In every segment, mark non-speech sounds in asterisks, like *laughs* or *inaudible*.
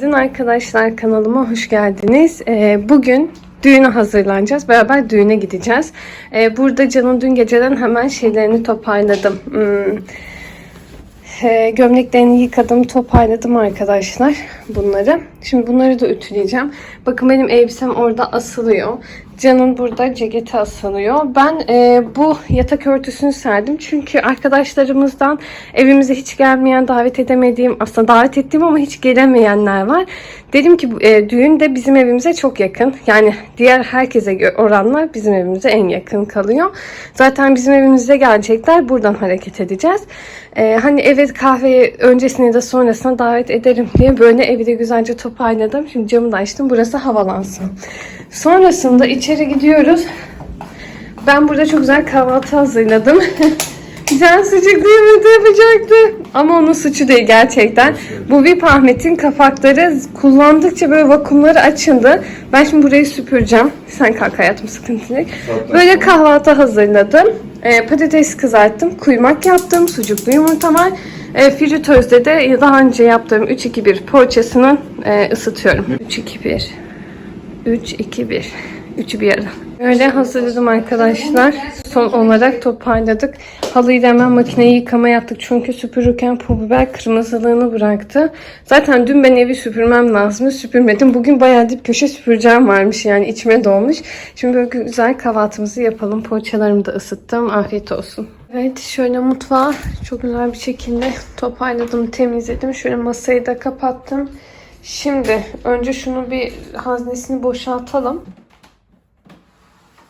Dün arkadaşlar kanalıma hoş geldiniz. Ee, bugün düğüne hazırlanacağız. Beraber düğüne gideceğiz. Ee, burada Can'ın dün geceden hemen şeylerini toparladım. Hmm, e, gömleklerini yıkadım, toparladım arkadaşlar bunları. Şimdi bunları da ütüleyeceğim. Bakın benim elbisem orada asılıyor. Can'ın burada ceketi asılıyor. Ben e, bu yatak örtüsünü serdim. Çünkü arkadaşlarımızdan evimize hiç gelmeyen, davet edemediğim, aslında davet ettiğim ama hiç gelemeyenler var. Dedim ki e, düğün de bizim evimize çok yakın. Yani diğer herkese oranla bizim evimize en yakın kalıyor. Zaten bizim evimize gelecekler. Buradan hareket edeceğiz. E, hani evet kahveye öncesine de sonrasına davet ederim diye böyle evi de güzelce toparladım. Şimdi camı da açtım. Burası havalansın. Sonrasında içeri gidiyoruz. Ben burada çok güzel kahvaltı hazırladım. Can sucuklu yumurta yapacaktı. Ama onun suçu değil gerçekten. Bu VIP Ahmet'in kapakları kullandıkça böyle vakumları açıldı. Ben şimdi burayı süpüreceğim. Sen kalk hayatım sıkıntı değil. Böyle kahvaltı hazırladım. Ee, patates kızarttım. Kuymak yaptım. Sucuklu yumurta var. E, fritözde de daha önce yaptığım 3-2-1 poğaçasını e, ısıtıyorum. 3-2-1 3, 2, 1. Üçü bir arada. Öyle hazırladım arkadaşlar. Son olarak toparladık. Halıyı da hemen makineyi yıkama yaptık. Çünkü süpürürken pul biber kırmızılığını bıraktı. Zaten dün ben evi süpürmem lazımdı. Süpürmedim. Bugün bayağı dip köşe süpüreceğim varmış. Yani içime dolmuş. Şimdi böyle güzel kahvaltımızı yapalım. Poğaçalarımı da ısıttım. Afiyet olsun. Evet şöyle mutfağı çok güzel bir şekilde toparladım, temizledim. Şöyle masayı da kapattım. Şimdi önce şunu bir haznesini boşaltalım.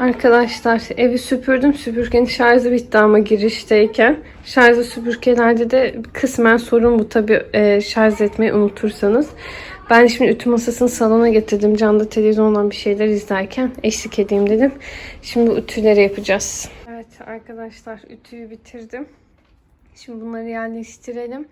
Arkadaşlar evi süpürdüm. Süpürgenin şarjı bitti ama girişteyken. Şarjı süpürgelerde de kısmen sorun bu tabi şarj etmeyi unutursanız. Ben şimdi ütü masasını salona getirdim. Canda televizyondan bir şeyler izlerken eşlik edeyim dedim. Şimdi ütüleri yapacağız. Evet arkadaşlar ütüyü bitirdim. Şimdi bunları yerleştirelim.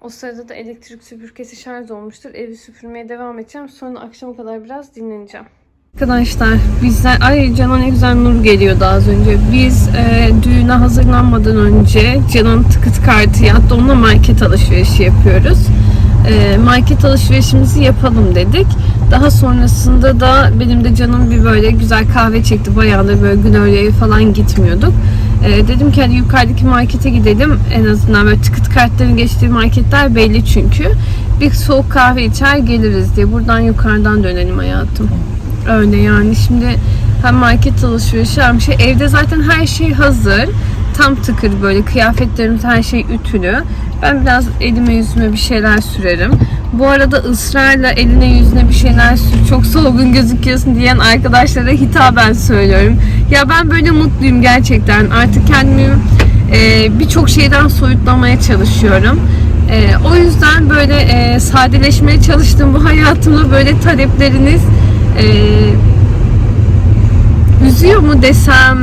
O sırada da elektrik süpürgesi şarj olmuştur. Evi süpürmeye devam edeceğim. Sonra akşama kadar biraz dinleneceğim. Arkadaşlar bizler ay Can'a ne güzel nur geliyordu az önce. Biz e, düğüne hazırlanmadan önce Can'ın tıkıt kartı yattı. Onunla market alışverişi yapıyoruz. E, market alışverişimizi yapalım dedik. Daha sonrasında da benim de canım bir böyle güzel kahve çekti. Bayağıdır böyle Glorya'ya falan gitmiyorduk. E, dedim ki hadi yukarıdaki markete gidelim. En azından böyle tıkıt kartların geçtiği marketler belli çünkü. Bir soğuk kahve içer geliriz diye. Buradan yukarıdan dönelim hayatım. Öyle yani şimdi hem market alışverişi hem şey evde zaten her şey hazır. Tam tıkır böyle kıyafetlerimiz her şey ütülü. Ben biraz elime yüzüme bir şeyler sürerim. Bu arada ısrarla eline yüzüne bir şeyler sür çok solgun gözüküyorsun diyen arkadaşlara hitaben söylüyorum. Ya ben böyle mutluyum gerçekten. Artık kendimi e, birçok şeyden soyutlamaya çalışıyorum. Ee, o yüzden böyle e, sadeleşmeye çalıştım bu hayatımda böyle talepleriniz e, üzüyor mu desem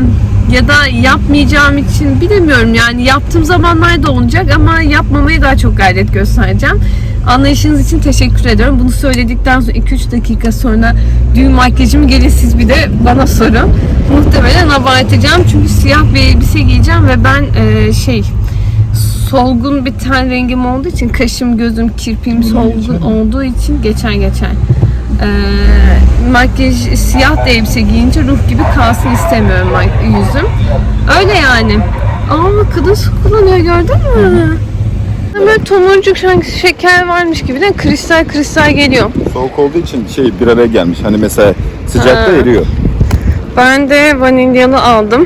ya da yapmayacağım için bilemiyorum yani yaptığım zamanlar da olacak ama yapmamaya daha çok gayret göstereceğim. Anlayışınız için teşekkür ediyorum. Bunu söyledikten sonra 2-3 dakika sonra düğün makyajımı gelin siz bir de bana sorun. Muhtemelen abartacağım çünkü siyah bir elbise giyeceğim ve ben e, şey solgun bir ten rengim olduğu için kaşım, gözüm, kirpiğim solgun olduğu için geçer geçer. Ee, makyaj siyah da elbise giyince ruh gibi kalsın istemiyorum yüzüm. Öyle yani. Aa kadın su kullanıyor gördün mü? Böyle tomurcuk sanki şeker varmış gibi de kristal kristal geliyor. Soğuk olduğu için şey bir araya gelmiş. Hani mesela sıcakta Ha. eriyor. Ben de vanilyalı aldım.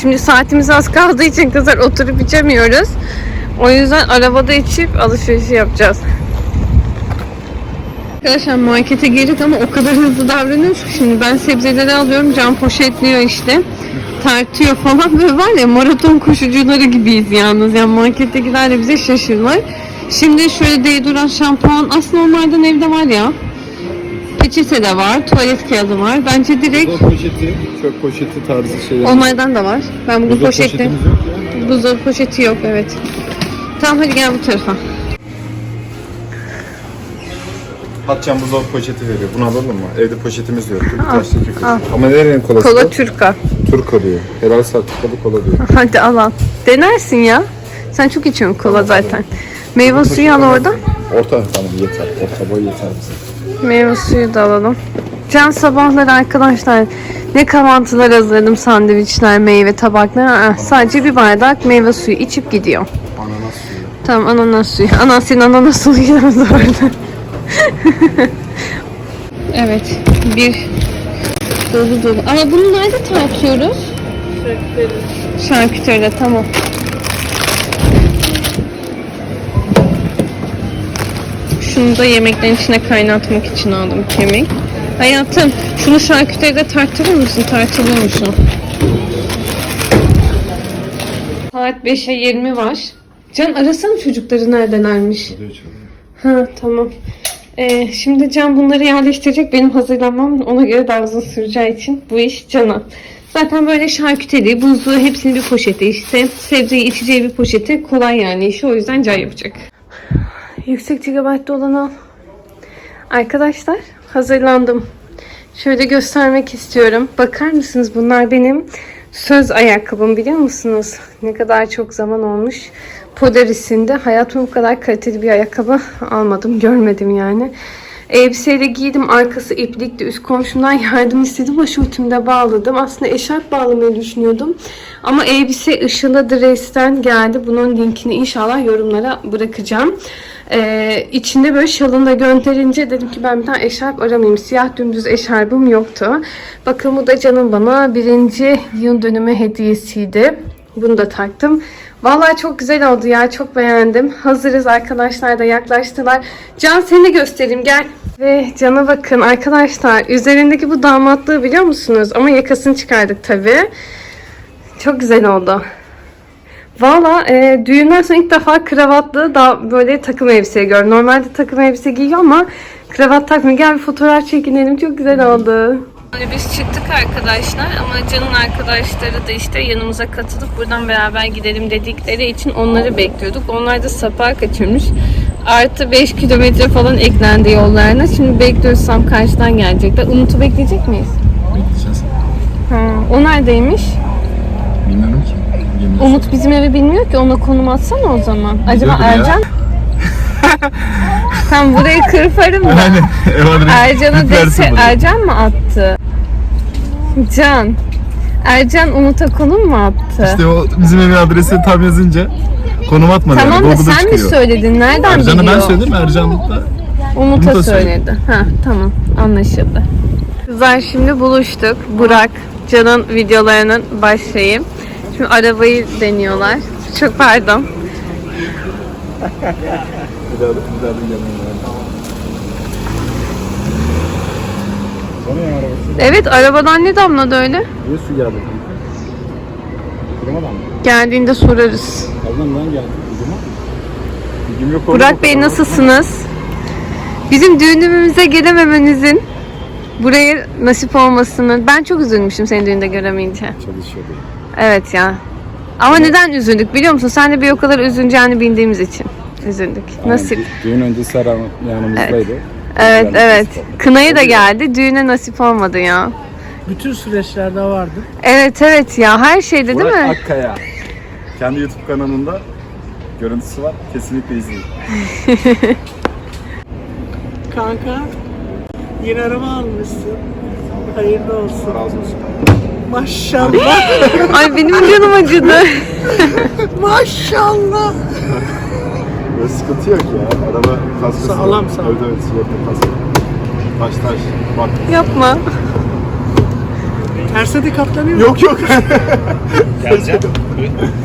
Şimdi saatimiz az kaldığı için kızlar oturup içemiyoruz. O yüzden arabada içip alışveriş yapacağız. Arkadaşlar markete girdik ama o kadar hızlı davranıyoruz ki şimdi ben sebzeleri alıyorum can poşetliyor işte tartıyor falan böyle var ya maraton koşucuları gibiyiz yalnız yani markettekiler de bize şaşırlar. Şimdi şöyle deodorant şampuan aslında onlardan evde var ya peçete de var tuvalet kağıdı var bence direkt Buzdolabı poşeti, çöp poşeti tarzı şeyler. onlardan da var ben bugün poşette buzdolabı poşeti yok evet. Tamam hadi gel bu tarafa. Patlıcan buzdolabı poşeti veriyor. Bunu alalım mı? Evde poşetimiz yok. Bir al. Ama nerenin kolası? Kola? Türka. Turko diyor. Helal sertifikalı kola diyor. *laughs* Hadi al al. Denersin ya. Sen çok içiyorsun kola zaten. Meyve suyu al orada. Orta tamam yeter. Orta boy yeter bize. Meyve suyu da alalım. Can sabahları arkadaşlar ne kahvaltılar hazırladım sandviçler, meyve tabakları. Aa, sadece bir bardak meyve suyu içip gidiyor. Ananas suyu. Tamam ananas suyu. Anan senin ananas suyu *laughs* yalnız orada. *laughs* evet. Bir dolu dolu. Ama bunu nerede tartıyoruz? Şarküteride. tamam. Şunu da yemeklerin içine kaynatmak için aldım kemik. Hayatım şunu şarküteride tartılır mısın? Tartılır mısın? Saat 5'e 20 var. Can arasana çocukları neredelermiş. Ha tamam. Ee, şimdi Can bunları yerleştirecek. Benim hazırlanmam ona göre daha uzun süreceği için bu iş Can'a. Zaten böyle şarküteri, buzlu hepsini bir poşete işte. Sebzeyi içeceği bir poşete kolay yani işi. O yüzden Can yapacak. Yüksek gigabaytlı olanı al. Arkadaşlar hazırlandım. Şöyle göstermek istiyorum. Bakar mısınız bunlar benim söz ayakkabım biliyor musunuz? Ne kadar çok zaman olmuş. Polaris'inde hayatımda bu kadar kaliteli bir ayakkabı almadım. Görmedim yani. Elbiseyle giydim. Arkası iplikti. Üst komşumdan *laughs* yardım istedim. Başörtümde bağladım. Aslında eşarp bağlamayı düşünüyordum. Ama elbise Işıl'a Dres'ten geldi. Bunun linkini inşallah yorumlara bırakacağım. Ee, içinde böyle şalını da gönderince dedim ki ben bir tane eşarp aramayayım. Siyah dümdüz eşarbım yoktu. Bakın bu da canım bana birinci yıl dönümü hediyesiydi. Bunu da taktım. Vallahi çok güzel oldu ya. Çok beğendim. Hazırız arkadaşlar da yaklaştılar. Can seni göstereyim gel. Ve Can'a bakın arkadaşlar. Üzerindeki bu damatlığı biliyor musunuz? Ama yakasını çıkardık tabii. Çok güzel oldu. Valla e, düğünden sonra ilk defa kravatlı da böyle takım elbise gördüm. Normalde takım elbise giyiyor ama kravat takmıyor. Gel bir fotoğraf çekinelim. Çok güzel oldu. Biz çıktık arkadaşlar ama Can'ın arkadaşları da işte yanımıza katılıp buradan beraber gidelim dedikleri için onları bekliyorduk. Onlar da Sapağı kaçırmış. Artı 5 kilometre falan eklendi yollarına. Şimdi bekliyoruz tam karşıdan gelecekler. Umut'u bekleyecek miyiz? Bekleyeceğiz. Ha, o neredeymiş? Umut bizim evi bilmiyor ki ona konum atsana o zaman. Acaba Biliyordur ya. Ercan? *laughs* Tam burayı kırparım da. Ev Ercan'a dese. Ercan mı attı? Can. Ercan Umut'a konum mu attı? İşte o bizim evin adresini tam yazınca konum atmadı. tamam yani. da Google'da sen mi çıkıyor. söyledin? Nereden Ercan'a biliyor? ben söyledim. Ercan da Umut'a Umut'a söyledi. Ha tamam anlaşıldı. Kızlar şimdi buluştuk. Burak, Can'ın videolarının başlayayım. Şimdi arabayı deniyorlar. Çok pardon. Evet arabadan ne damladı öyle? Niye su geldi? Kurumadan mı? Geldiğinde sorarız. Kazandan geldi. Bilgim yok. Burak Bey nasılsınız? Bizim düğünümüze gelememenizin buraya nasip olmasını ben çok üzülmüştüm seni düğünde göremeyince. Çalışıyordum. Evet ya. Ama neden üzüldük biliyor musun? Sen de bir o kadar üzüleceğini bildiğimiz için üzüldük. Nasip. Düğün öncesi Serhan yanımızdaydı. Evet Yani evet. nasip oldu. Kınayı da geldi. Düğüne nasip olmadı ya. Bütün süreçlerde vardı. Evet evet ya her şeyde değil Burak mi? Akkaya. Kendi YouTube kanalında görüntüsü var. Kesinlikle izleyin. Kanka yeni araba almışsın. Hayırlı olsun. Razı olsun. Maşallah. Ay benim canım acıdı. *laughs* Maşallah. Böyle sıkıntı yok ya. Araba kaskısı. Sağlam, sağlam. Evet evet sigorta kaskı. Taş taş. Bak. Yapma. Terse de katlanıyor. Yok yok. *laughs* Geleceğim.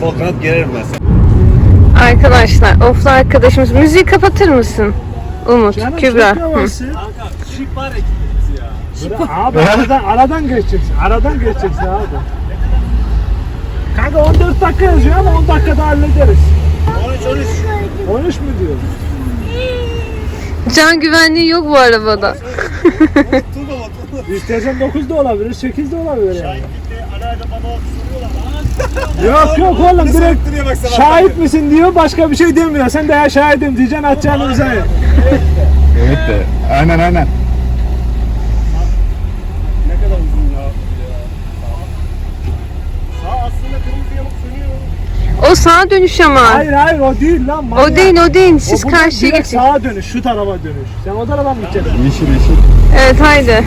Kol kanat gererim ben sana. Arkadaşlar oflu arkadaşımız müziği kapatır mısın? Umut, Canım Kübra. çok Hı. yavaşsın. Şık var ekibimiz Abi aradan, aradan geçeceksin. Aradan geçeceksin abi. Kanka 14 dakika yazıyor ama 10 dakikada hallederiz. 13 13. 13 mü diyor? Can güvenliği yok bu arabada. *laughs* İstersen 9 da olabilir, 8 de olabilir yani. Yok yok oğlum direkt şahit misin diyor başka bir şey demiyor. Sen de ya şahidim diyeceksin atacağını imzayı. evet de. Aynen aynen. Ne kadar uzun ya. Sağ aslında kırmızı yanıp sönüyor. O sağa dönüş ama. Hayır hayır o değil lan. O manyak. değil o değil. O Siz buradan karşıya geçin. sağa dönüş, şu tarafa dönüş. Sen o tarafa mı gideceksin? Yeşil yeşil. Evet haydi.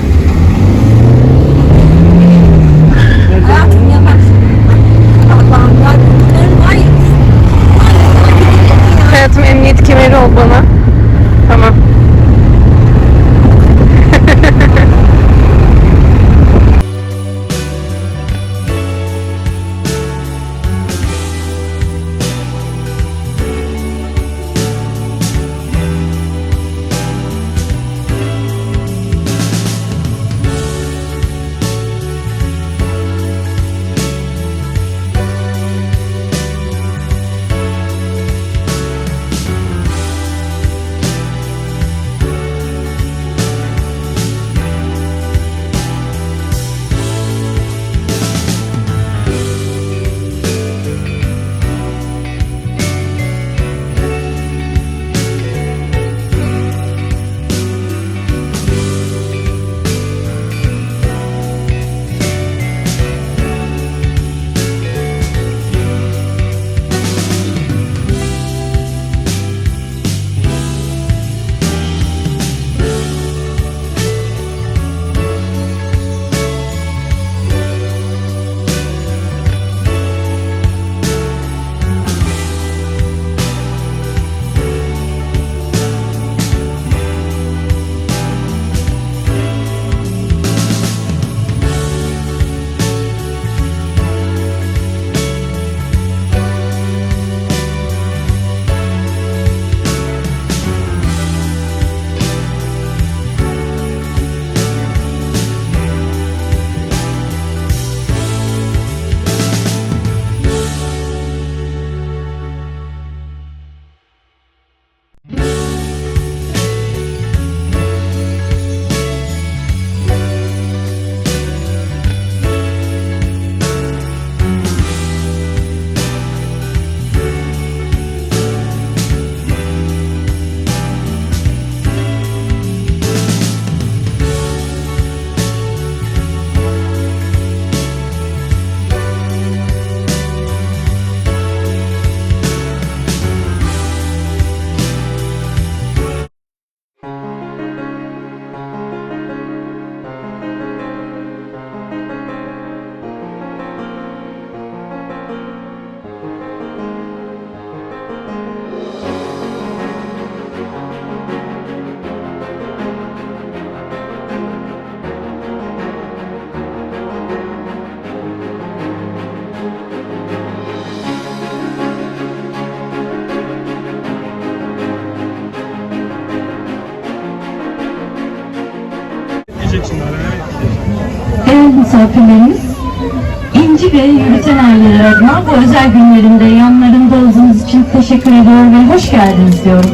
Yürüten aileler adına bu özel günlerinde yanlarında olduğunuz için teşekkür ediyorum ve hoş geldiniz diyorum.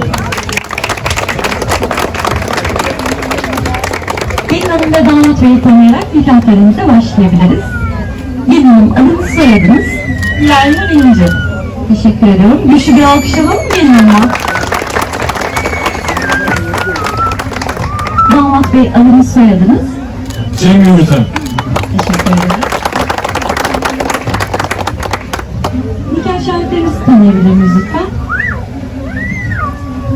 Gelin hanım ve damat beyi tanıyarak nikahlarımıza başlayabiliriz. Gelin hanım adınız soyadınız. Layla İnce. Teşekkür ediyorum. Güçlü bir alkış alalım mı gelin hanıma? Damat bey adınız soyadınız. Cem Yürüten. Teşekkür ederim. Nikah şahitlerinizi tanıyabilir miyiz lütfen?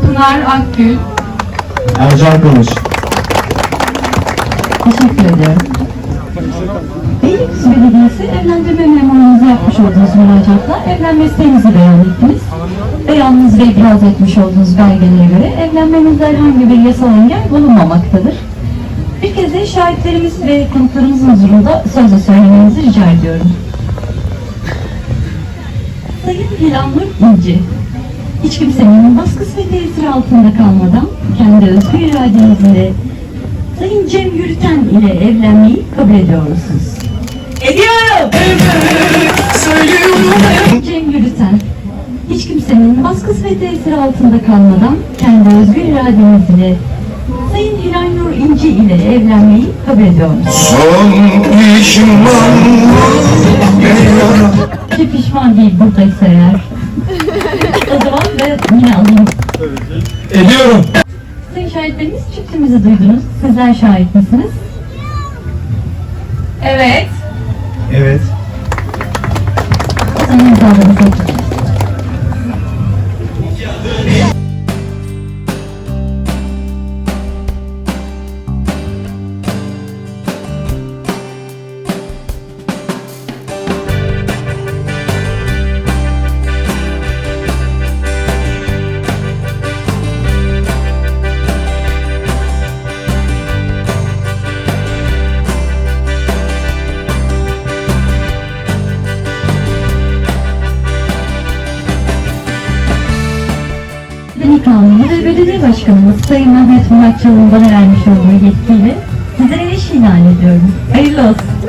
Pınar Akgül. Ercan Kılıç. Teşekkür ediyorum. Beylikdüzü Belediyesi evlendirme memurunuzu yapmış olduğunuz müracaatla evlenme isteğinizi beyan ettiniz. Beyanınız ve ibraz etmiş olduğunuz belgelere göre evlenmenizde herhangi bir yasal engel bulunmamaktadır. Bir kez de şahitlerimiz ve konuklarımızın huzurunda sözle söylemenizi rica ediyorum. Sayın Hilanur İnci, hiç kimsenin baskısı ve tesiri altında kalmadan kendi özgür iradenizle Sayın Cem Yürüten ile evlenmeyi kabul ediyor musunuz? Ediyorum! Cem Yürüten, hiç kimsenin baskısı ve tesiri altında kalmadan kendi özgür iradenizle Sayın Hilal Nur İnci ile evlenmeyi kabul ediyor musunuz? Ki pişman değil buradaysa eğer. o zaman ve yine alayım. Ediyorum. Sayın şahitlerimiz çiftimizi duydunuz. Sizler şahit misiniz? Evet. Evet. Bana vermiş olduğu yetkiyle sizlere eş ilan ediyorum. Hayırlı olsun.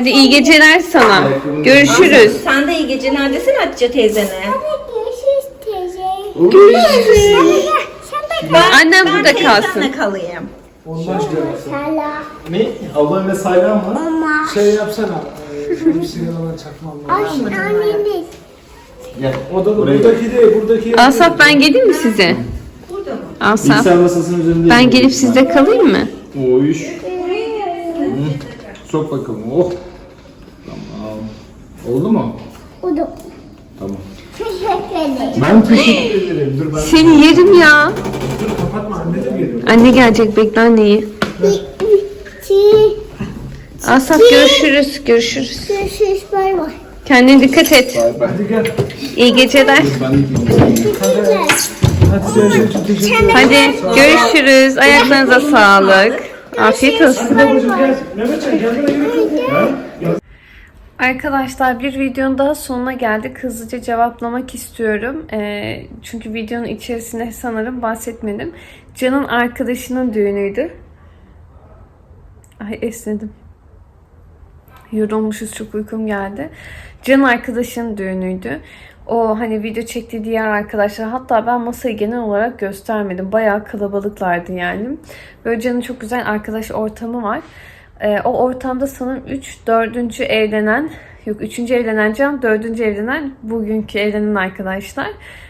Hadi iyi geceler sana. Görüşürüz. Sen de iyi geceler desene Hatice teyzene. Görüşürüz. Ben, Annem ben burada teyzemle kalsın. kalayım. Ne? Ablam ve Saylan mı? Şey yapsana. E, benim sigaradan çakmam lazım. O da buradaki değil, buradaki. Asaf ben geleyim mi size? Burada mı? Asaf Bilgisayar masasının üzerinde. ben gelip sizde kalayım mı? O iş. Sok bakalım. Oh. Oldu mu? Oldu. Tamam. Teşekkür ederim. Ben teşekkür ederim. Dur ben. Seni yerim ya. Dur kapatma anneciğim geliyor. Anne gelecek bekle anneyi. Asaf görüşürüz. Görüşürüz. Görüşürüz. Bay bay. Kendine dikkat et. Hadi gel. İyi geceler. Hadi görüşürüz. Ayaklarınıza sağlık. Afiyet olsun. Gel. Mehmetcan. Ha? Arkadaşlar bir videonun daha sonuna geldik. Hızlıca cevaplamak istiyorum. Ee, çünkü videonun içerisinde sanırım bahsetmedim. Can'ın arkadaşının düğünüydü. Ay esnedim. Yorulmuşuz çok uykum geldi. Can arkadaşın düğünüydü. O hani video çektiği diğer arkadaşlar hatta ben masayı genel olarak göstermedim. Bayağı kalabalıklardı yani. Böyle Can'ın çok güzel arkadaş ortamı var. Ee, o ortamda sanırım 3, 4. evlenen yok 3. evlenen Can, 4. evlenen bugünkü evlenen arkadaşlar.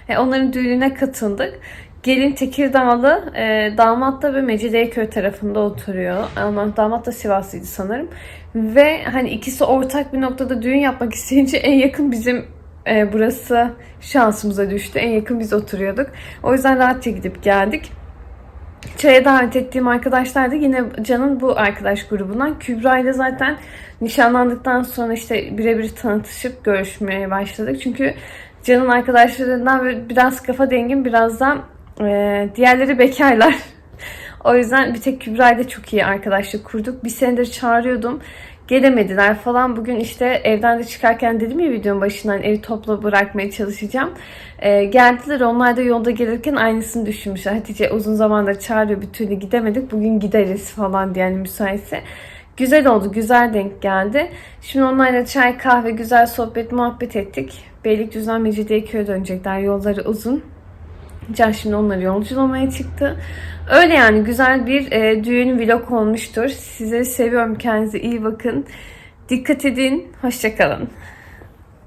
Ee, onların düğününe katıldık. Gelin Tekirdağlı, e, damat da ve Mecidiyeköy tarafında oturuyor. Ama damat da Sivaslıydı sanırım. Ve hani ikisi ortak bir noktada düğün yapmak isteyince en yakın bizim e, burası şansımıza düştü. En yakın biz oturuyorduk. O yüzden rahatça gidip geldik. Çaya davet ettiğim arkadaşlar da yine Can'ın bu arkadaş grubundan. Kübra ile zaten nişanlandıktan sonra işte birebir tanıtışıp görüşmeye başladık. Çünkü Can'ın arkadaşlarından biraz kafa dengin biraz da e, diğerleri bekarlar. *laughs* o yüzden bir tek Kübra ile çok iyi arkadaşlık kurduk. Bir senedir çağırıyordum. Gelemediler falan. Bugün işte evden de çıkarken dedim ya videonun başından evi topla bırakmaya çalışacağım. Ee, geldiler. Onlar da yolda gelirken aynısını düşünmüşler. Hatice uzun zamandır çağırıyor bir türlü gidemedik. Bugün gideriz falan diye yani müsaitse. Güzel oldu, güzel denk geldi. Şimdi onlarla çay, kahve, güzel sohbet, muhabbet ettik. Beylikdüzü'den Mecidiyeköy'e dönecekler. Yolları uzun. Can şimdi onları yolculamaya çıktı. Öyle yani güzel bir e, düğün vlog olmuştur. Size seviyorum. Kendinize iyi bakın. Dikkat edin. Hoşçakalın.